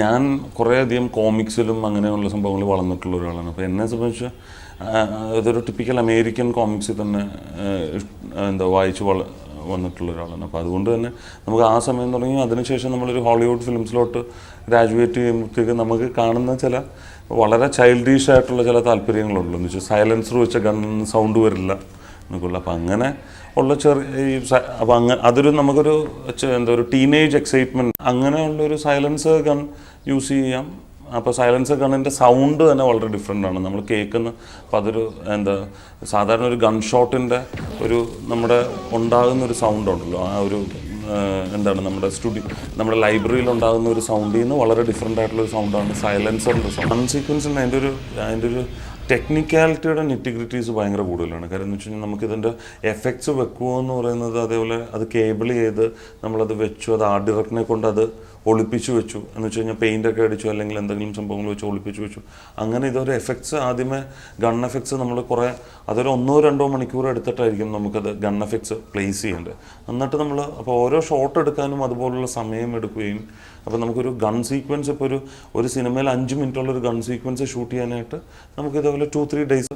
ഞാൻ കുറേയധികം കോമിക്സിലും അങ്ങനെയുള്ള സംഭവങ്ങൾ വളർന്നിട്ടുള്ള ഒരാളാണ്. അപ്പോൾ എന്നെ സംബന്ധിച്ച് അതൊരു ടിപ്പിക്കൽ അമേരിക്കൻ കോമിക്സിൽ തന്നെ എന്താ വായിച്ച് വള വന്നിട്ടുള്ള ഒരാളാണ്. അപ്പോൾ അതുകൊണ്ട് തന്നെ നമുക്ക് ആ സമയം തുടങ്ങി. അതിനുശേഷം നമ്മളൊരു ഹോളിവുഡ് ഫിലിംസിലോട്ട് ഗ്രാജുവേറ്റ് ചെയ്യുമ്പോഴത്തേക്ക് നമുക്ക് കാണുന്ന ചില വളരെ ചൈൽഡീഷ് ആയിട്ടുള്ള ചില താല്പര്യങ്ങളുള്ളൂ എന്ന് വെച്ചാൽ സൈലൻസർ വെച്ച ഗൺ സൗണ്ട് വരില്ല. എന്നൊക്കെയുള്ള അപ്പം അങ്ങനെ ഉള്ള ചെറിയ ഈ അപ്പം അങ്ങനെ അതൊരു നമുക്കൊരു എന്താ ഒരു ടീനേജ് എക്സൈറ്റ്മെന്റ് അങ്ങനെയുള്ളൊരു സൈലൻസ് ഗൺ യൂസ് ചെയ്യാം. അപ്പോൾ സൈലൻസർ ഗണ്ണിന്റെ സൗണ്ട് തന്നെ വളരെ ഡിഫറെന്റ് ആണ്. നമ്മൾ കേൾക്കുന്ന അപ്പോൾ അതൊരു എന്താ സാധാരണ ഒരു ഗൺ ഷോട്ടിന്റെ ഒരു നമ്മുടെ ഉണ്ടാകുന്ന ഒരു സൗണ്ട് ഉണ്ടല്ലോ. ആ ഒരു എന്താണ് നമ്മുടെ സ്റ്റുഡിയോ നമ്മുടെ ലൈബ്രറിയിൽ ഉണ്ടാകുന്ന ഒരു സൗണ്ടിൽ നിന്ന് വളരെ ഡിഫറെന്റ് ആയിട്ടുള്ള ഒരു സൗണ്ടാണ് സൈലൻസറിന്റെ സൗണ്ട് അൺസീക്വൻസിന്റെ അതിന്റെ ഒരു അതിന്റെ ഒരു ടെക്നിക്കാലിറ്റിയുടെ നിറ്റിഗ്രിറ്റീസ് ഭയങ്കര കൂടുതലാണ്. കാര്യം എന്ന് വെച്ച് കഴിഞ്ഞാൽ നമുക്കിതിന്റെ എഫക്ട്സ് വെക്കുമോ എന്ന് പറയുന്നത് അതേപോലെ അത് കേബിൾ ചെയ്ത് നമ്മളത് വെച്ചു അത് ആർട്ട് ഡയറക്ടറിനെ കൊണ്ട് അത് ഒളിപ്പിച്ചു വെച്ചു. എന്ന് വെച്ച് കഴിഞ്ഞാൽ പെയിന്റൊക്കെ അടിച്ചു അല്ലെങ്കിൽ എന്തെങ്കിലും സംഭവങ്ങൾ വെച്ച് ഒളിപ്പിച്ചു വെച്ചു. അങ്ങനെ ഇതൊരു എഫക്ട്സ് ആദ്യമേ ഗൺ എഫക്ട്സ് നമ്മൾ കുറേ അതൊരു ഒന്നോ രണ്ടോ മണിക്കൂർ എടുത്തിട്ടായിരിക്കും നമുക്കത് ഗൺ എഫക്ട്സ് പ്ലേസ് ചെയ്യേണ്ടത്. എന്നിട്ട് നമ്മൾ അപ്പോൾ ഓരോ ഷോട്ട് എടുക്കാനും അതുപോലുള്ള സമയം എടുക്കുകയും അപ്പോൾ നമുക്കൊരു ഗൺ സീക്വൻസ് ഇപ്പോൾ ഒരു ഒരു സിനിമയിൽ അഞ്ച് മിനിറ്റുള്ള ഒരു ഗൺ സീക്വൻസ് ഷൂട്ട് ചെയ്യാനായിട്ട് നമുക്ക് ഇതേപോലെ ടു ത്രീ ഡേയ്സ്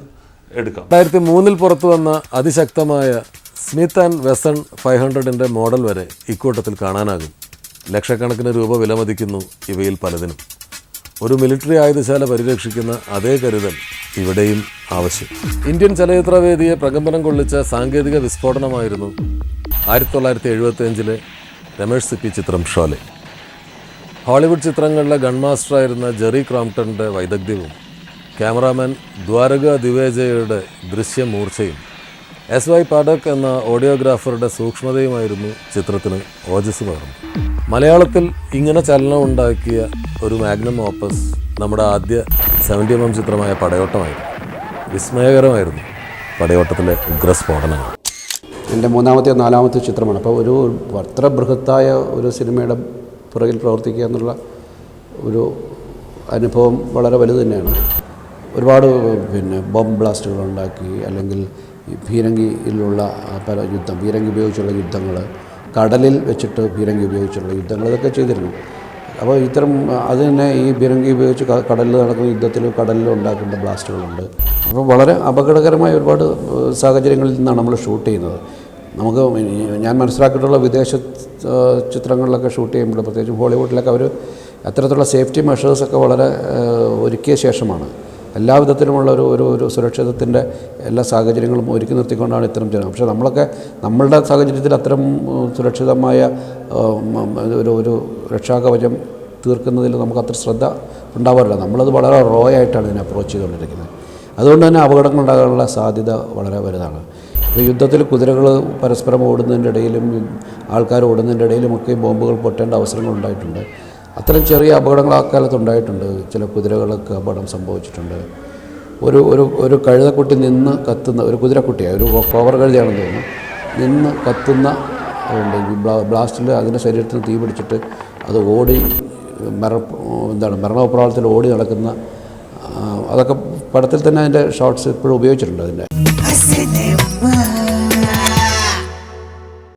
എടുക്കാം. രണ്ടായിരത്തി മൂന്നിൽ പുറത്തു വന്ന അതിശക്തമായ സ്മിത്ത് ആൻഡ് വെസൺ ഫൈവ് ഹൺഡ്രഡിന്റെ മോഡൽ വരെ ഇക്കൂട്ടത്തിൽ കാണാനാകും. ലക്ഷക്കണക്കിന് രൂപ വിലമതിക്കുന്നു ഇവയിൽ പലതിനും. ഒരു മിലിറ്ററി ആയുധശാല പരിരക്ഷിക്കുന്ന അതേ കരുതൽ ഇവിടെയും ആവശ്യം. ഇന്ത്യൻ ചലച്ചിത്രവേദിയെ പ്രകമ്പനം കൊള്ളിച്ച സാങ്കേതിക വിസ്ഫോടനമായിരുന്നു ആയിരത്തി തൊള്ളായിരത്തി എഴുപത്തി അഞ്ചിലെ രമേഷ് സിപ്പി ചിത്രം ഷോലെ. ഹോളിവുഡ് ചിത്രങ്ങളിലെ ഗൺമാസ്റ്ററായിരുന്ന ജെറി ക്രോംപ്ടന്റെ വൈദഗ്ധ്യവും ക്യാമറാമാൻ ദ്വാരക ദിവേജയുടെ ദൃശ്യമൂർച്ചയും എസ് വൈ പാഠക് എന്ന ഓഡിയോഗ്രാഫറുടെ സൂക്ഷ്മതയുമായിരുന്നു ചിത്രത്തിന് ഓജസ് പകർന്നു മലയാളത്തിൽ ഇങ്ങനെ ചലനം ഉണ്ടാക്കിയ ഒരു മാഗ്നം ഓപ്പസ് നമ്മുടെ ആദ്യ സെവന്റി എം എം ചിത്രമായ പടയോട്ടമായിരുന്നു. വിസ്മയകരമായിരുന്നു. പടയോട്ടത്തിലെ ഉഗ്രസ്ഫോടനങ്ങൾ. എന്റെ മൂന്നാമത്തെ നാലാമത്തെ ചിത്രമാണ്. അപ്പോൾ ഒരു അത്ര ബൃഹത്തായ ഒരു സിനിമയുടെ പുറകിൽ പ്രവർത്തിക്കുക എന്നുള്ള ഒരു അനുഭവം വളരെ വലുത് തന്നെയാണ്. ഒരുപാട് പിന്നെ ബോംബ് ബ്ലാസ്റ്റുകൾ ഉണ്ടാക്കി അല്ലെങ്കിൽ ഭീരങ്കിയിലുള്ള പല യുദ്ധം ഭീരങ്കി ഉപയോഗിച്ചുള്ള യുദ്ധങ്ങൾ കടലിൽ വെച്ചിട്ട് പീരങ്കി ഉപയോഗിച്ചുള്ള യുദ്ധങ്ങൾ ഇതൊക്കെ ചെയ്തിരുന്നു. അപ്പോൾ ഇത്തരം അതിനെ ഈ പീരങ്കി ഉപയോഗിച്ച് കടലിൽ നടക്കുന്ന യുദ്ധത്തിൽ കടലിൽ ഉണ്ടാക്കേണ്ട ബ്ലാസ്റ്റുകളുണ്ട്. അപ്പോൾ വളരെ അപകടകരമായ ഒരുപാട് സാഹചര്യങ്ങളിൽ നിന്നാണ് നമ്മൾ ഷൂട്ട് ചെയ്യുന്നത്. നമുക്ക് ഞാൻ മനസ്സിലാക്കിയിട്ടുള്ള വിദേശ ചിത്രങ്ങളിലൊക്കെ ഷൂട്ട് ചെയ്യുമ്പോൾ പ്രത്യേകിച്ച് ഹോളിവുഡിലൊക്കെ അവർ അത്തരത്തിലുള്ള സേഫ്റ്റി മെഷേഴ്സൊക്കെ വളരെ ഒരുക്കിയ ശേഷമാണ്. എല്ലാ വിധത്തിലുമുള്ള ഒരു ഒരു ഒരു സുരക്ഷിതത്തിന്റെ എല്ലാ സാഹചര്യങ്ങളും ഒരുക്കി നിർത്തിക്കൊണ്ടാണ് ഇത്തരം ചെയ്യുന്നത് പക്ഷേ നമ്മളൊക്കെ നമ്മളുടെ സാഹചര്യത്തിൽ അത്തരം സുരക്ഷിതമായ ഒരു ഒരു രക്ഷാകവചം തീർക്കുന്നതിൽ നമുക്ക് അത്ര ശ്രദ്ധ ഉണ്ടാവാറില്ല. നമ്മളത് വളരെ റോ ആയിട്ടാണ് ഇതിനെ അപ്രോച്ച് ചെയ്തുകൊണ്ടിരിക്കുന്നത്. അതുകൊണ്ട് തന്നെ അപകടങ്ങൾ ഉണ്ടാകാനുള്ള സാധ്യത വളരെ വലുതാണ്. ഇപ്പോൾ യുദ്ധത്തിൽ കുതിരകൾ പരസ്പരം ഓടുന്നതിന്റെ ഇടയിലും ആൾക്കാർ ഓടുന്നതിന്റെ ഇടയിലും ഒക്കെ ബോംബുകൾ പൊട്ടേണ്ട അവസരങ്ങൾ ഉണ്ടായിട്ടുണ്ട്. അത്തരം ചെറിയ അപകടങ്ങൾ ആ കാലത്ത് ഉണ്ടായിട്ടുണ്ട്. ചില കുതിരകളൊക്കെ അപകടം സംഭവിച്ചിട്ടുണ്ട്. ഒരു ഒരു ഒരു കഴുതക്കുട്ടി നിന്ന് കത്തുന്ന ഒരു കുതിരക്കുട്ടിയാണ് ഒരു കോവർ കഴുതയാണെന്ന് തോന്നുന്നു. നിന്ന് കത്തുന്ന ബ്ലാസ്റ്റിൽ അതിന്റെ ശരീരത്തിൽ തീ പിടിച്ചിട്ട് അത് ഓടി മര എന്താണ് മരണോപ്രാളത്തിൽ ഓടി നടക്കുന്ന അതൊക്കെ പടത്തിൽ തന്നെ അതിന്റെ ഷോർട്സ് ഇപ്പോഴും ഉപയോഗിച്ചിട്ടുണ്ട് അതിന്റെ.